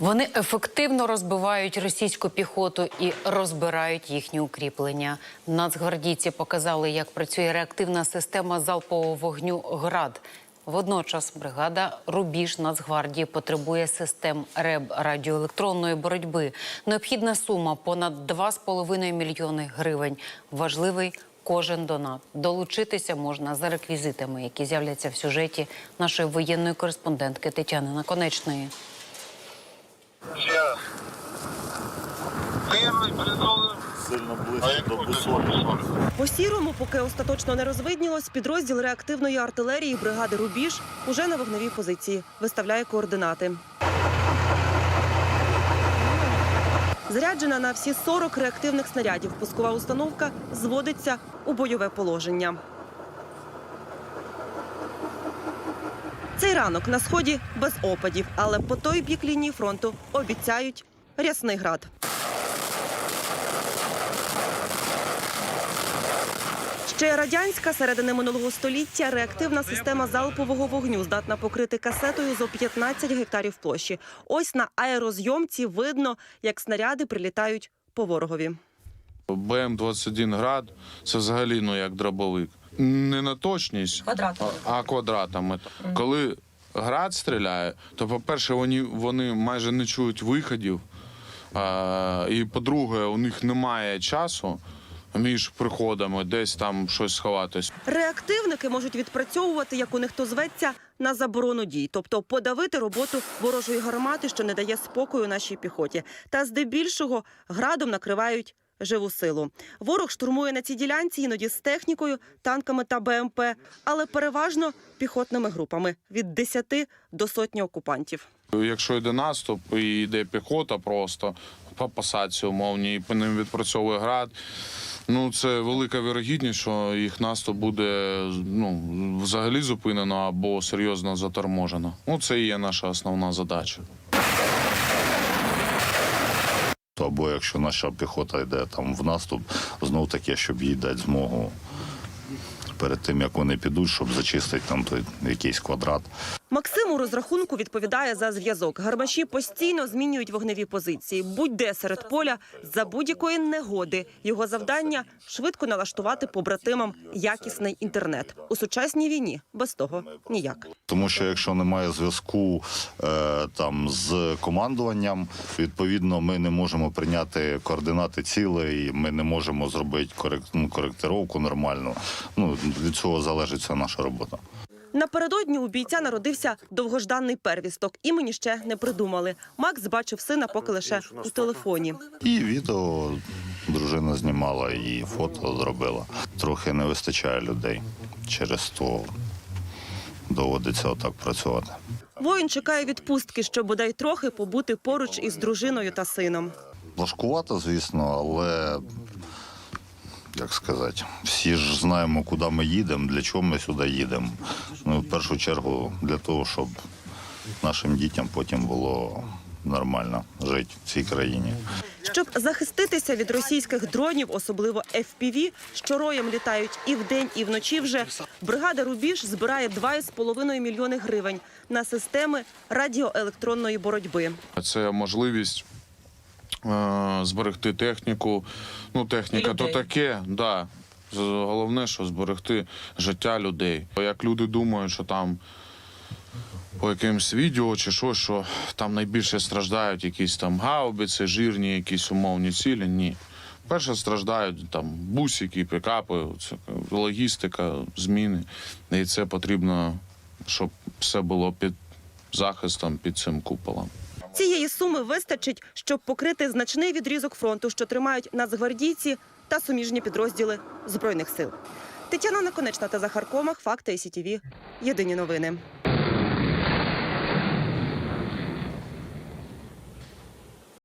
Вони ефективно розбивають російську піхоту і розбирають їхні укріплення. Нацгвардійці показали, як працює реактивна система залпового вогню ГРАД. Водночас бригада Рубіж Нацгвардії потребує систем РЕБ радіоелектронної боротьби. Необхідна сума понад 2,5 мільйони гривень. Важливий кожен донат. Долучитися можна за реквізитами, які з'являться в сюжеті нашої воєнної кореспондентки Тетяни Наконечної. Сильно до Бусолі. По сірому, поки остаточно не розвиднілось, підрозділ реактивної артилерії бригади Рубіж уже на вогневій позиції. Виставляє координати. Заряджена на всі 40 реактивних снарядів. Пускова установка зводиться у бойове положення. Цей ранок на сході без опадів, але по той бік лінії фронту обіцяють рясний град. Ще радянська середини минулого століття реактивна система залпового вогню здатна покрити касетою зо 15 гектарів площі. Ось на аерозйомці видно, як снаряди прилітають по ворогові. БМ-21 град це взагалі ну як дробовик. Не на точність, Квадратами. а квадратами. Коли град стріляє, то по-перше, вони, вони майже не чують виходів. А, і по-друге, у них немає часу між приходами десь там щось сховатись. Реактивники можуть відпрацьовувати, як у них то зветься, на заборону дій, тобто подавити роботу ворожої гармати, що не дає спокою нашій піхоті. Та здебільшого градом накривають живу силу. Ворог штурмує на цій ділянці іноді з технікою, танками та БМП, але переважно піхотними групами від 10 до сотні окупантів. Якщо йде наступ і йде піхота просто по посадці умовні, і по ним відпрацьовує град. Ну, це велика вірогідність, що їх наступ буде ну, взагалі зупинено або серйозно заторможено. Ну, це і є наша основна задача. Або якщо наша піхота йде там в наступ, знов таки, щоб їй дати змогу перед тим, як вони підуть, щоб зачистити там той якийсь квадрат. Максим у розрахунку відповідає за зв'язок. Гармаші постійно змінюють вогневі позиції. Будь-де серед поля за будь-якої негоди. Його завдання швидко налаштувати побратимам якісний інтернет у сучасній війні. Без того ніяк. Тому що якщо немає зв'язку е, там з командуванням, відповідно, ми не можемо прийняти координати цілей, ми не можемо зробити корек, ну, коректировку нормальну. Ну від цього залежить вся наша робота. Напередодні у бійця народився довгожданий первісток. Імені ще не придумали. Макс бачив сина поки лише у телефоні. І відео дружина знімала, і фото зробила. Трохи не вистачає людей. Через то доводиться отак працювати. Воїн чекає відпустки, щоб бодай трохи побути поруч із дружиною та сином. Важкувато, звісно, але як сказати, всі ж знаємо, куди ми їдемо, для чого ми сюди їдемо. Ну, в першу чергу для того, щоб нашим дітям потім було нормально жити в цій країні. Щоб захиститися від російських дронів, особливо FPV, що роєм літають і вдень, і вночі вже бригада Рубіж збирає 2,5 мільйони гривень на системи радіоелектронної боротьби. Це можливість зберегти техніку. Ну, техніка то таке, да. Головне, що зберегти життя людей. Як люди думають, що там по якимось відео чи що, що там найбільше страждають якісь там гаубиці, жирні, якісь умовні цілі. Ні. Перше страждають там бусики, пікапи, логістика, зміни. І це потрібно, щоб все було під захистом, під цим куполом. Цієї суми вистачить, щоб покрити значний відрізок фронту, що тримають нацгвардійці та суміжні підрозділи збройних сил. Тетяна Наконечна та Захар Комах. Факти СІТІВІ. Єдині новини.